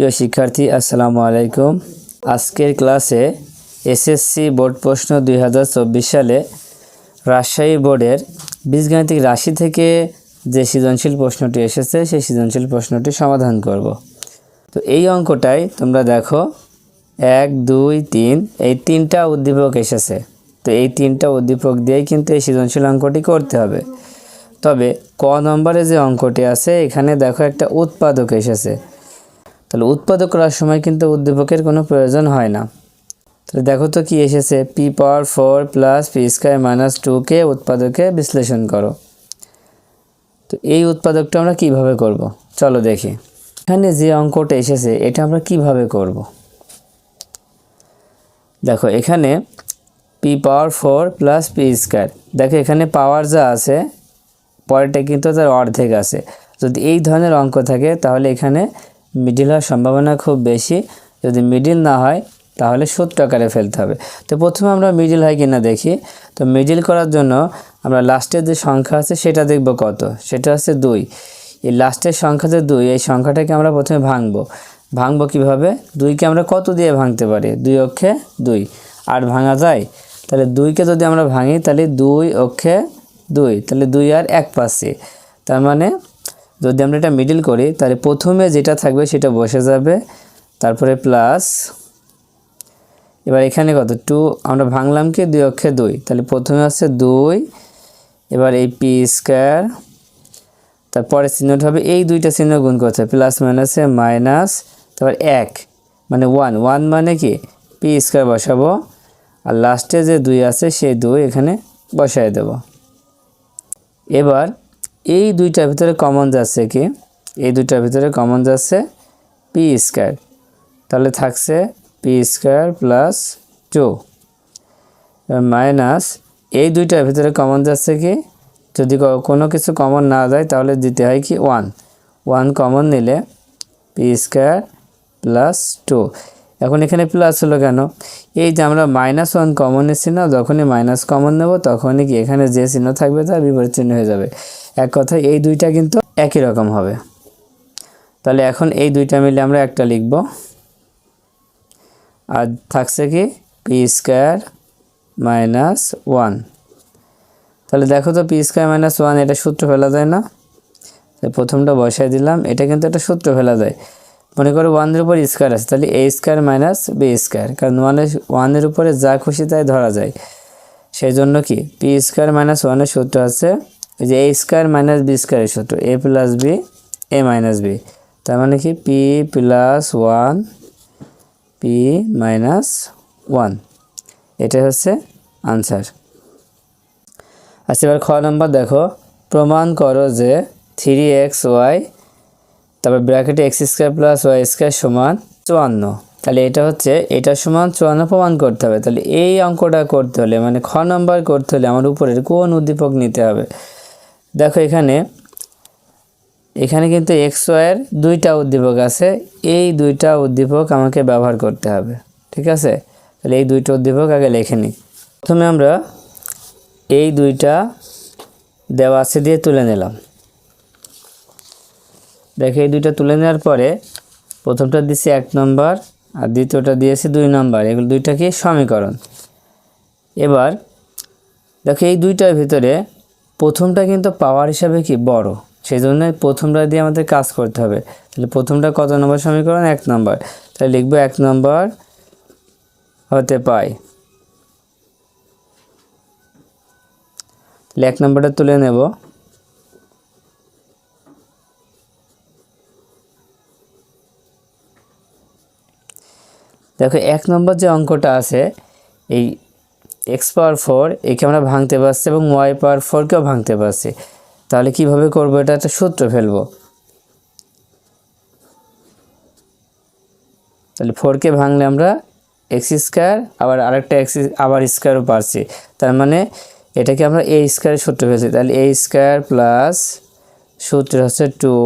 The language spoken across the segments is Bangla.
প্রিয় শিক্ষার্থী, আসসালামু আলাইকুম। আজকের ক্লাসে এসএসসি বোর্ড প্রশ্ন দুই হাজার চব্বিশ সালে রাজশাহী বোর্ডের বীজগাণিতিক রাশি থেকে যে সৃজনশীল প্রশ্নটি এসেছে, সেই সৃজনশীল প্রশ্নটি সমাধান করব। তো এই অঙ্কটাই তোমরা দেখো, এক, দুই, তিন, এই তিনটা উদ্দীপক এসেছে। তো এই তিনটা উদ্দীপক দিয়েই কিন্তু এই সৃজনশীল অঙ্কটি করতে হবে। তবে ক নম্বরে যে অঙ্কটি আছে, এখানে দেখো একটা উৎপাদক এসেছে। তাহলে উৎপাদক করার সময় কিন্তু উদ্দীপকের কোনো প্রয়োজন হয় না। তাহলে দেখো তো কি এসেছে P power four plus P square minus টুকে উৎপাদকে বিশ্লেষণ করো। তো এই উৎপাদকটা আমরা কীভাবে করব? চলো দেখি। এখানে যে অঙ্কটা এসেছে, এটা আমরা কীভাবে করব? দেখো, এখানে P power four plus P square দেখো এখানে পাওয়ার যা আছে, পরেরটা কিন্তু তার অর্ধেক আছে। যদি এই ধরনের অঙ্ক থাকে, তাহলে এখানে মিডিল হওয়ার সম্ভাবনা খুব বেশি। যদি মিডিল না হয়, তাহলে সত্তর আকারে ফেলতে হবে। তো প্রথমে আমরা মিডিল হয় কিনা দেখি। তো মিডিল করার জন্য আমরা লাস্টের যে সংখ্যা আছে, সেটা দেখব কত? সেটা হচ্ছে দুই। এই লাস্টের সংখ্যা যে দুই, এই সংখ্যাটাকে আমরা প্রথমে ভাঙবো। ভাঙবো কীভাবে? দুইকে আমরা কত দিয়ে ভাঙতে পারি? দুই অক্ষে দুই। আর ভাঙা যায়? তাহলে দুইকে যদি আমরা ভাঙি, তাহলে দুই অক্ষে দুই। তাহলে দুই আর এক পাশে। তার মানে যদি আমরা এটা মিডিল করি, তাহলে প্রথমে যেটা থাকবে সেটা বসে যাবে। তারপরে প্লাস এবার এখানে কত? টু আমরা ভাঙলাম কি? দুই অক্ষে দুই। তাহলে প্রথমে আছে দুই, এবার এই পি স্কোয়ার তারপরে চিহ্নটা হবে, এই দুইটা চিহ্ন গুণ করতে হবে প্লাস মাইনাসে মাইনাস তারপর এক মানে ওয়ান ওয়ান মানে কি? পি স্কোয়ার বসাবো, আর লাস্টে যে দুই আছে, সেই দুই এখানে বসাই দেব। এবার এই দুইটার ভিতরে কমন যাচ্ছে কি? এই দুইটার ভিতরে কমন যাচ্ছে পি স্কোয়ার তাহলে থাকছে P square plus two minus এই দুইটার ভিতরে কমন যাচ্ছে কি? যদি কোনো কিছু কমন না যায় তাহলে দিতে হয় কি? ওয়ান ওয়ান কমন নিলে পি স্কোয়ার প্লাস টু এখন এখানে প্লাস হলো কেন? এই যে আমরা মাইনাস ওয়ান কমন নিচ্ছি না যখনই মাইনাস কমন নেব, তখনই কি এখানে যে চিহ্ন থাকবে তার বিপরীত চিহ্ন হয়ে যাবে। এক কথায় এই দুইটা কিন্তু একই রকম হবে। তাহলে এখন এই দুইটা মিলে আমরা একটা লিখব। আর থাকছে কি? পি স্কোয়ার মাইনাস ওয়ান তাহলে দেখো তো পি স্কোয়ার মাইনাস ওয়ান এটা সূত্র ফেলা যায় না। প্রথমটা বসাই দিলাম, এটা কিন্তু একটা সূত্র ফেলা যায়। মনে করো ওয়ানের উপর স্কোয়ার আছে, তাহলে A square minus B square কারণ ওয়ানের ওয়ানের উপরে যা খুশি তাই ধরা যায়। সেই জন্য কি পি স্কোয়ার মাইনাস ওয়ানের সূত্র আছে যে এ স্কোয়ার মাইনাস বি স্কোয়ারের সূত্র A plus B A minus B তার মানে কি? P plus one P minus one এটা হচ্ছে আনসার আচ্ছা এবার খ নম্বর দেখো। প্রমাণ করো যে থ্রি এক্স ওয়াই তারপর ব্র্যাকেটে X square plus Y square সমান চুয়ান্ন। তাহলে এটা হচ্ছে, এটা সমান চুয়ান্ন প্রমাণ করতে হবে। তাহলে এই অঙ্কটা করতে হলে মানে খ নম্বর করতে হলে আমার উপরের কোন উদ্দীপক নিতে হবে? দেখো এখানে এখানে কিন্তু এক্স ওয়াইয়ের দুইটা উদ্দীপক আছে, এই দুইটা উদ্দীপক আমাকে ব্যবহার করতে হবে, ঠিক আছে? তাহলে এই দুইটা উদ্দীপক আগে লেখে নিই। প্রথমে আমরা এই দুইটা দেওয়া আছে দিয়ে তুলে নিলাম। দেখো এই দুইটা তুলে নেওয়ার পরে প্রথমটা দিচ্ছি এক নম্বর আর দ্বিতীয়টা দিয়েছি দুই নম্বর। এগুলো দুইটা কি? সমীকরণ। এবার দেখো এই দুইটার ভিতরে প্রথমটা কিন্তু পাওয়ার হিসাবে কি? বড়। সেই জন্য প্রথমটা দিয়ে আমাদের কাজ করতে হবে। তাহলে প্রথমটা কত নম্বর সমীকরণ? এক নম্বর। তাহলে লিখব এক নম্বর হতে পাই। তাহলে এক নম্বরটা তুলে নেব। দেখো, এক নম্বর যে অঙ্কটা আছে, এই এক্স পাওয়ার ফোর একে আমরা ভাঙতে পারছি এবং ওয়াই পাওয়ার ফোরকেও ভাঙতে পারছি। তাহলে কীভাবে করব? এটা একটা সূত্র ফেলব। তাহলে ফোরকে ভাঙলে আমরা এক্স স্কোয়ার আবার আরেকটা এক্স আবার স্কোয়ারও পারছি। তার মানে এটাকে আমরা এ স্কোয়ারের সূত্র ফেলছি। তাহলে এ স্কোয়ার প্লাস সূত্র হচ্ছে টু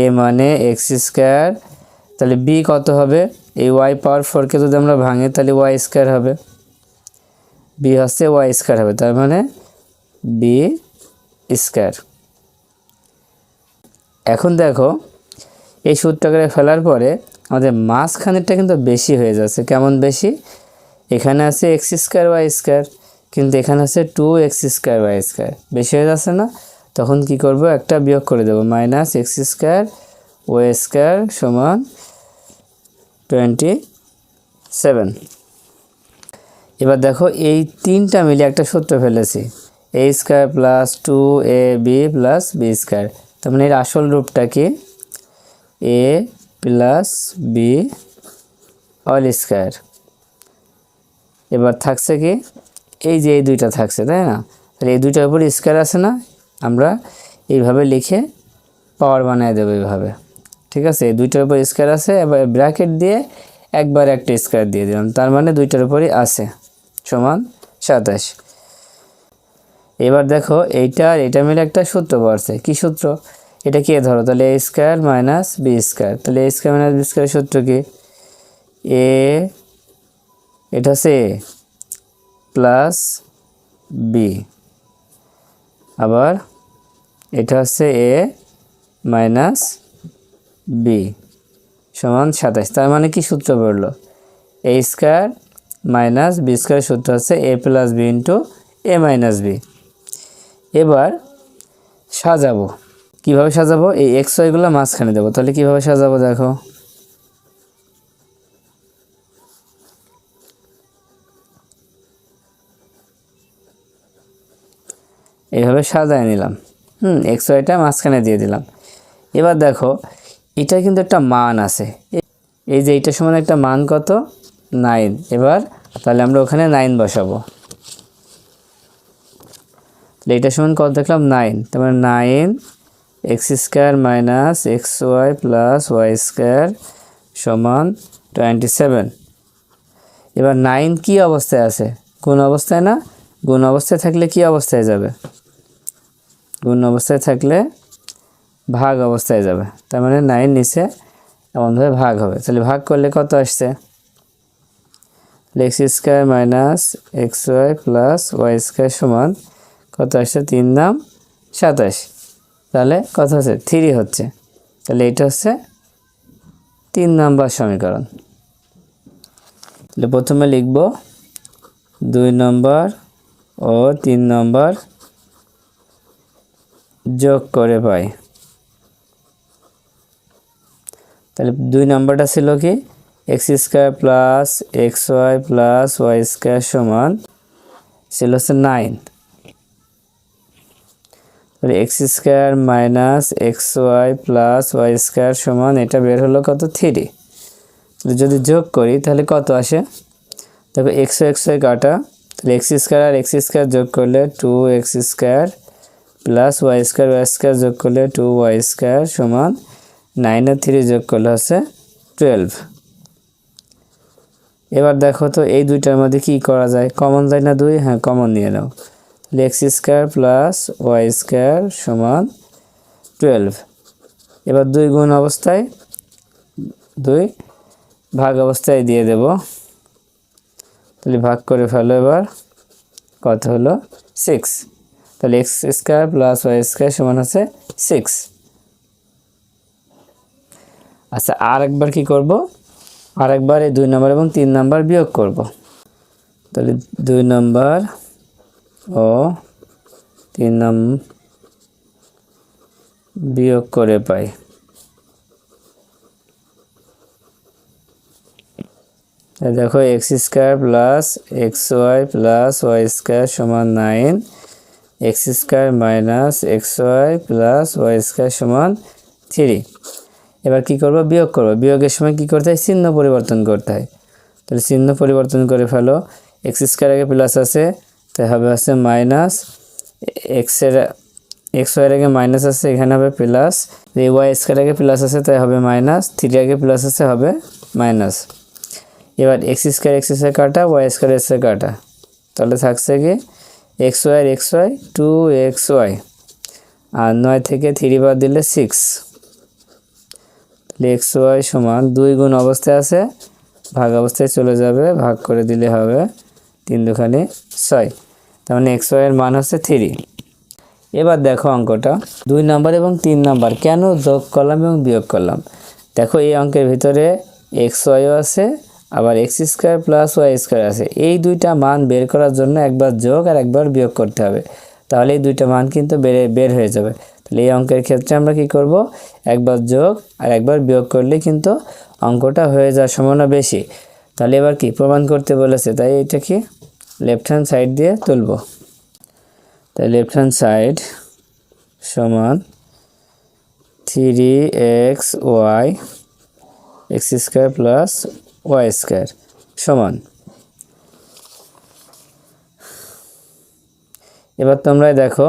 এ মানে এক্স স্কোয়ার তাহলে বি কত হবে? এই ওয়াই পাওয়ার ফোরকে যদি আমরা ভাঙি, তাহলে ওয়াই স্কোয়ার হবে। বি হচ্ছে ওয়াই স্কোয়ার হবে, তার মানে বি স্কোয়ার এখন দেখো, এই সূত্র করে ফেলার পরে আমাদের মাঝখানেরটা কিন্তু বেশি হয়ে যাচ্ছে। কেমন বেশি? এখানে আছে এক্স স্কোয়ার ওয়াই স্কোয়ার কিন্তু এখানে আছে two X square Y square বেশি হয়ে যাচ্ছে না? তখন কি করব? একটা বিয়োগ করে দেবো minus X square Y square সমান টোয়েন্টি সেভেন এবার দেখো এই তিনটা মিলে একটা সূত্র ফেলেছি। A square plus two A B plus B square তার মানে এর আসল রূপটা কি? A plus B all square এবার থাকছে কি? এই যে এই দুইটা থাকছে, তাই না? তাহলে এই দুইটার উপর স্কোয়ার আছে না? আমরা এইভাবে লিখে পাওয়ার বানিয়ে দেবো এইভাবে। ঠিক আছে? দুইটার উপর স্কোয়ার আছে, এবার ব্র্যাকেট দিয়ে একবার একটা স্কোয়ার দিয়ে দিলাম। তার মানে দুইটার উপরই আছে, সমান সাতাশ। এবার দেখো, এইটা আর এটা মিলে একটা সূত্র পড়ছে কি সূত্র? এটা কে? ধরো, তাহলে A square minus B square তাহলে A square minus B square সূত্র কি? এ এটা হচ্ছে এ প্লাস বি আবার এটা হচ্ছে এ মাইনাস বি সমান সাতাশ। তার মানে কি সূত্র পড়ল A square minus B square সূত্র হচ্ছে A plus B into A minus B এবার সাজাবো। কীভাবে সাজাবো? এই এক্স ওয়াইগুলো মাঝখানে দেবো। তাহলে কীভাবে সাজাবো দেখো? এইভাবে সাজায় নিলাম। হুম এক্স ওয়াইটা মাঝখানে দিয়ে দিলাম। এবার দেখো এটা কিন্তু একটা মান আছে। এই যে এইটার সমান একটা মান কত? নাইন। এবার তাহলে আমরা ওখানে নাইন বসাবো। তাহলে সমান কত দেখলাম? নাইন। তার মানে nine X square minus X Y plus Y square সমান টোয়েন্টি সেভেন। এবার নাইন কী অবস্থায় আছে? কোন অবস্থায় না? গুণ অবস্থায় থাকলে কি অবস্থায় যাবে? গুণ অবস্থায় থাকলে ভাগ অবস্থায় যাবে। তার মানে নাইন নিচে এমনভাবে ভাগ হবে। তাহলে ভাগ করলে কত আসছে? X square minus X Y plus Y square সমান কত আসছে? তিন দাম সাতাশ। তাহলে কত হচ্ছে? থ্রি হচ্ছে। তাহলে এটা হচ্ছে তিন নাম্বার সমীকরণ। তাহলে প্রথমে লিখব দুই নম্বর ও তিন নম্বর যোগ করে পাই। তাহলে দুই নম্বরটা ছিল কি? X square plus X Y plus Y square সমান ছিল হচ্ছে নাইন তাহলে X square minus X Y plus Y square সমান এটা বের হলো কত? থ্রি যদি যোগ করি তাহলে কত আসে? এক্স এক্স ওয়াই কাটা। তাহলে এক্স স্কোয়ার আর এক্স স্কোয়ার যোগ করলে two X square plus Y square Y square যোগ করলে টু ওয়াই স্কোয়ার সমান নাইন আর থ্রি যোগ করলে হচ্ছে টুয়েলভ এবার দেখো তো এই দুইটার মধ্যে কি করা যায়? কমন যায় না দুই? হ্যাঁ কমন নিয়ে নাও। X square plus Y square সমান টুয়েলভ এবার দুই গুণ অবস্থায়, দুই ভাগ অবস্থায় দিয়ে দেব। তাহলে ভাগ করে ফেলো এবার। কত হলো? সিক্স তাহলে X square plus Y square সমান হচ্ছে সিক্স আচ্ছা আর একবার কী করব? আর একবার এই দুই নম্বর এবং তিন নম্বর বিয়োগ করব। তাহলে দুই নম্বর ও তিন নাম বিয়োগ করে পাই। দেখো, X square plus X Y plus Y square সমান nine, X square minus X Y plus Y square সমান থ্রি। এবার কি করব? বিয়োগ করব। বিয়োগের সময় কি করতে হয়? চিহ্ন পরিবর্তন করতে হয়। তাহলে চিহ্ন পরিবর্তন করে ফেলো। এক্স স্কোয়ার আগে প্লাস আছে তাই হবে আছে মাইনাস এক্সের এক্স ওয়াইয়ের আগে মাইনাস আছে, এখানে হবে প্লাস। এই ওয়াই স্কোয়ার আগে প্লাস আছে, তাই হবে মাইনাস। থ্রি আগে প্লাস আছে, হবে মাইনাস। এবার এক্স স্কোয়ার এক্স স্কোয়ার কাটা, ওয়াই স্কোয়ার এক্স কাটা। তাহলে থাকছে কি? X Y X Y, two X Y. আর নয় থেকে থ্রি বাদ দিলে সিক্স। এক্স ওয়াই সমান দুই গুণ অবস্থায় আছে, ভাগ অবস্থায় চলে যাবে, ভাগ করে দিলে হবে তিন দুখানে ছয়। তার মানে এক্স ওয়াইয়ের মান হচ্ছে থ্রি। এবার দেখো অঙ্কটা। দুই নাম্বার এবং তিন নাম্বার কেন যোগ করলাম এবং বিয়োগ করলাম? দেখো এই অঙ্কের ভিতরে এক্স ওয়াইও আছে, আবার X square plus Y square আছে। এই দুইটা মান বের করার জন্য একবার যোগ আর একবার বিয়োগ করতে হবে। তাহলে এই দুইটা মান কিন্তু বেড়ে বের হয়ে যাবে। তাহলে এই অঙ্কের ক্ষেত্রে আমরা কি করব? একবার যোগ আর একবার বিয়োগ করলে কিন্তু অঙ্কটা হয়ে যাওয়ার সম্ভাবনা বেশি। তাহলে এবার কি? প্রমাণ করতে বলেছে, তাই এটা কি লেফট হ্যান্ড সাইড দিয়ে তুলব। তাই লেফট হ্যান্ড সাইড সমান three X Y X square plus Y square সমান। এবার তোমরা দেখো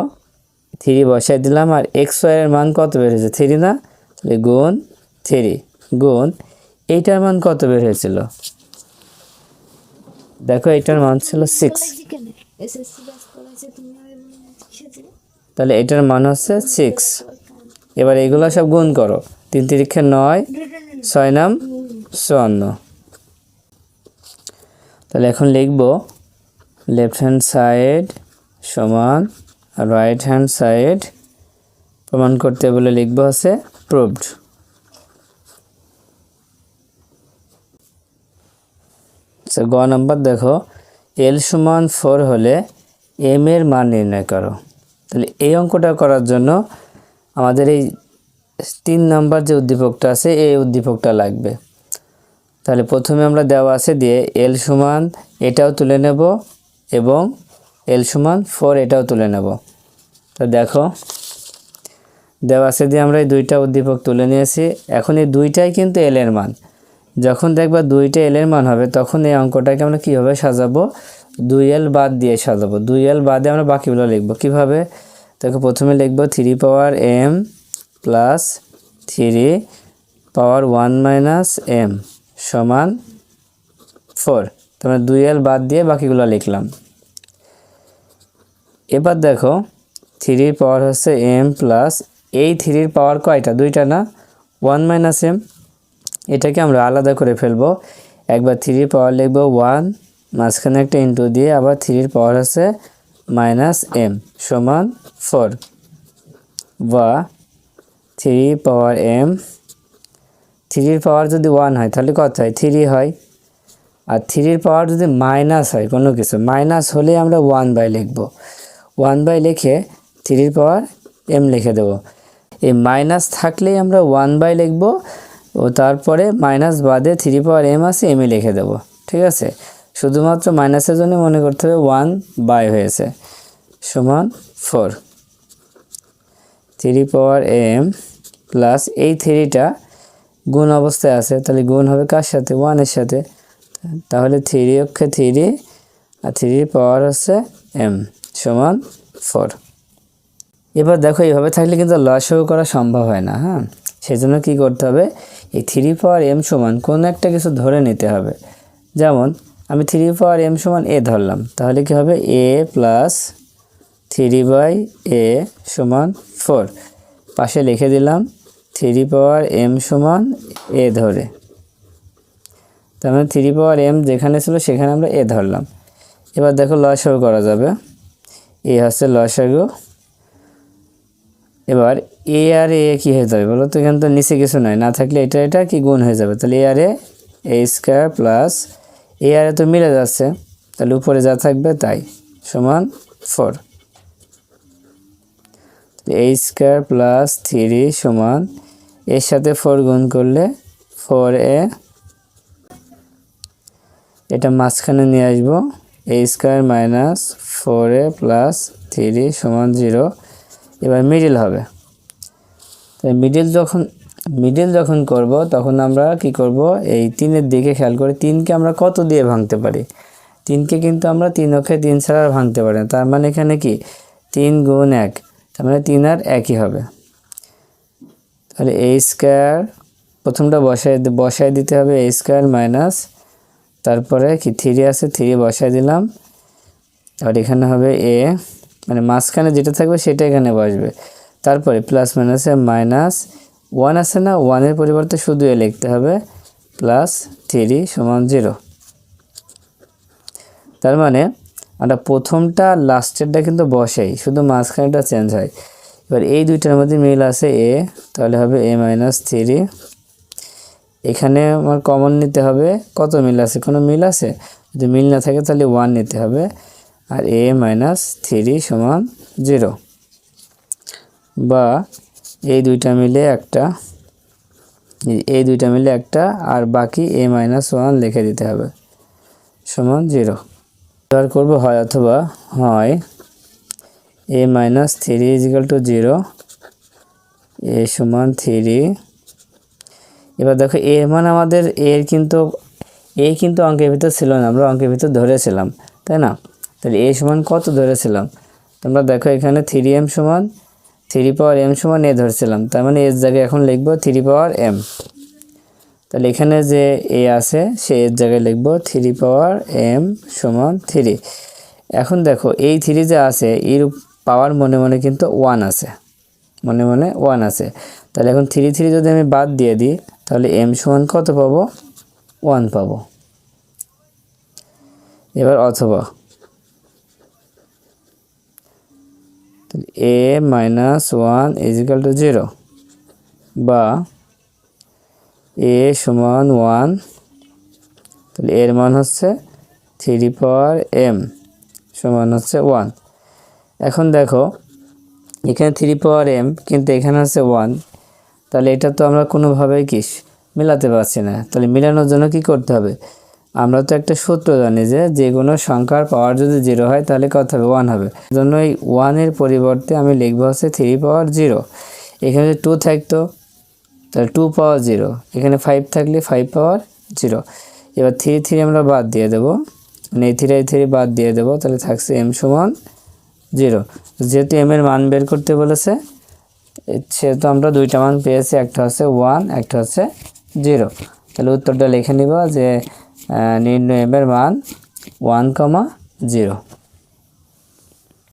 থ্রি বসাই দিলাম আর এক্স ওয়াইয়ের মান কত বের হয়েছে? থ্রি না? তাহলে গুণ থ্রি। গুণ, এইটার মান কত বের হয়েছিল? দেখো এইটার মান ছিল সিক্স তাহলে এটার মান হচ্ছে সিক্স এবার এগুলো সব গুণ করো। তিন তিরিক্ষে নয়, ছয় নাম, চুয়ান্ন। তাহলে এখন লিখব লেফট হ্যান্ড সাইড সমান রাইট হ্যান্ড সাইড প্রমাণ করতে বলে লিখব আছে প্রুভড গ নাম্বার দেখো এল সমান ফোর হলে এম এর মান নির্ণয় করো। তাহলে এই অঙ্কটা করার জন্য আমাদের এই তিন নাম্বার যে উদ্দীপকটা আছে, এই উদ্দীপকটা লাগবে। তাহলে প্রথমে আমরা দেওয়া আছে দিয়ে এল সমান, এটাও তুলে নেব এবং এল সমান ফোর এটাও তুলে নেব। তো দেখো, দেওয়া আছে দিয়ে আমরা এই দুইটা উদ্দীপক তুলে নিয়েছি। এখন এই দুইটাই কিন্তু এল এর মান। যখন দেখবা দুইটা এল এর মান হবে, তখন এই অঙ্কটাকে আমরা কীভাবে সাজাবো? দুই এল বাদ দিয়ে সাজাবো। দুই এল বাদে আমরা বাকিগুলো লিখব। কীভাবে? দেখো, প্রথমে লিখব three power m plus three power one minus m সমান ফোর তোমরা দুই এল বাদ দিয়ে বাকিগুলো লিখলাম। এবার দেখো থ্রির পাওয়ার হচ্ছে এম প্লাস এই থ্রির পাওয়ার কয়টা? দুইটা না? ওয়ান মাইনাস এম এটাকে আমরা আলাদা করে ফেলব। একবার থ্রির পাওয়ার লিখব ওয়ান মাঝখানে একটা ইন্টু দিয়ে আবার থ্রির পাওয়ার হচ্ছে মাইনাস এম সমান ফোর বা থ্রি পাওয়ার এম থ্রির পাওয়ার যদি ওয়ান হয়, তাহলে কত হয়? থ্রি হয়। আর থ্রির পাওয়ার যদি মাইনাস হয়, কোনো কিছু মাইনাস হলে আমরা ওয়ান বাই লিখব। ওয়ান বাই লিখে থ্রির পাওয়ার এম লিখে দেব। এই মাইনাস থাকলেই আমরা ওয়ান বাই লিখব ও তারপরে মাইনাস বাদে থ্রি পাওয়ার এম আছে, এমই লিখে দেব। ঠিক আছে? শুধুমাত্র মাইনাসের জন্য মনে করতে হবে ওয়ান বাই হয়েছে। সমান four. Three power m plus এই থ্রিটা গুণ অবস্থায় আছে, তাহলে গুণ হবে কার সাথে? ওয়ানের সাথে। তাহলে থ্রি অক্ষে থ্রি আর থ্রির পাওয়ার হচ্ছে এম। সমান ফোর এবার দেখো, এইভাবে থাকলে কিন্তু লসও করা সম্ভব হয় না হ্যাঁ? সেজন্য কী করতে হবে? এই থ্রি পাওয়ার এম সমান কোনো একটা কিছু ধরে নিতে হবে। যেমন, আমি থ্রি পাওয়ার এম সমান এ ধরলাম, তাহলে কি হবে? A plus three by a সমান ফোর পাশে লিখে দিলাম থ্রি পাওয়ার এম সমান এ ধরে। তার মানে থ্রি পাওয়ার এম যেখানে ছিল সেখানে আমরা এ ধরলাম। এবার দেখো লসাগু করা যাবে। এ হচ্ছে লসাগু এবার এ আর এ কী হয়ে যাবে বলো তো? এখানে তো নিচে কিছু নয় না থাকলে এটা এটা কি গুণ হয়ে যাবে? তাহলে এ আর এ এ স্কোয়ার প্লাস এ আর এ তো মিলে যাচ্ছে। তাহলে উপরে যা থাকবে তাই। সমান four a square plus three সমান এর সাথে ফোর গুণ করলে ফোর এ এটা মাঝখানে নিয়ে আসব। A square minus four a plus three সমান জিরো এবার মিডিল হবে। তাই মিডিল যখন মিডিল যখন করব, তখন আমরা কি করব? এই তিনের দিকে খেয়াল করে তিনকে আমরা কত দিয়ে ভাঙতে পারি? তিনকে কিন্তু আমরা তিন অক্ষে তিন ছাড়া ভাঙতে পারি না। তার মানে এখানে কি? তিন গুণ এক, তার মানে তিন আর একই হবে। তাহলে এ স্কোয়ার প্রথমটা বসায় বসায় দিতে হবে এ স্কোয়ার মাইনাস তারপরে কি থ্রি আছে থ্রি বসায় দিলাম। আর এখানে হবে এ মানে মাঝখানে যেটা থাকবে সেটা এখানে বসবে। তারপরে প্লাস মাইনাসে মাইনাস ওয়ান আছে না ওয়ানের পরিবর্তে শুধু এ লিখতে হবে প্লাস থ্রি সমান জিরো তার মানে আমরা প্রথমটা লাস্টেরটা কিন্তু বসেই, শুধু মাঝখানেটা চেঞ্জ হয়। এবার এই দুইটার মধ্যে মিল আছে এ, তাহলে হবে এ মাইনাস থ্রি এখানে আমার কমন নিতে হবে, কত মিল আছে? কোনো মিল আছে? যদি মিল না থাকে তাহলে ওয়ান নিতে হবে। আর এ মাইনাস থ্রি সমান জিরো। বা এই দুইটা মিলে একটা, এই- দুইটা মিলে একটা, আর বাকি এ মাইনাস ওয়ান লিখে দিতে হবে। সমান জিরো। ব্যবহার করব হয় অথবা হয় a minus three equal to zero, a সমান থ্রি। এবার দেখো এর মান আমাদের এর কিন্তু এ কিন্তু অঙ্কের ভিতর ছিল না, আমরা অঙ্কের ভিতর ধরেছিলাম, তাই না? তাহলে এ সমান কত ধরেছিলাম? তোমরা দেখো এখানে থ্রি এম সমান থ্রি পাওয়ার এম সমান এ ধরেছিলাম। তার মানে এর জায়গায় এখন লিখব থ্রি পাওয়ার এম তাহলে এখানে যে এ আছে, সে এর জায়গায় লিখব থ্রি পাওয়ার এম সমান থ্রি এখন দেখো, এই থ্রি যে আছে, এর পাওয়ার মনে মনে কিন্তু ওয়ান আছে। মনে মনে ওয়ান আছে। তাহলে এখন থ্রি থ্রি যদি আমি বাদ দিয়ে দিই, তাহলে এম সমান কত পাবো? ওয়ান পাবো। এবার অথবা a minus one equal to zero বা এ সমান ওয়ান তাহলে এর মান হচ্ছে থ্রি পাওয়ার এম সমান হচ্ছে ওয়ান এখন দেখো, এখানে থ্রি পাওয়ার এম কিন্তু এখানে আছে ওয়ান তাহলে এটা তো আমরা কোনোভাবেই কি মেলাতে পারছি না। তাহলে মেলানোর জন্য কি করতে হবে? আমরা তো একটা সূত্র জানি যে যে কোনো সংখ্যার পাওয়ার যদি জিরো হয়, তাহলে কত হবে? ওয়ান হবে। জন্য এই ওয়ানের পরিবর্তে আমি লিখব হচ্ছে থ্রি পাওয়ার জিরো এখানে যদি টু থাকতো, তাহলে টু পাওয়ার জিরো এখানে ফাইভ থাকলে ফাইভ পাওয়ার জিরো এবার থ্রি থ্রি আমরা বাদ দিয়ে দেবো। মানে এই থ্রি থ্রি বাদ দিয়ে দেবো, তাহলে থাকছে এম সমান জিরো যেহেতু এম এর মান বের করতে বলেছে, সেহেতু আমরা দুইটা মান পেয়েছি, একটা হচ্ছে ওয়ান একটা হচ্ছে জিরো তাহলে উত্তরটা লিখে নিব যে আহ, নির্ণয় এম এর মান ওয়ান কমা জিরো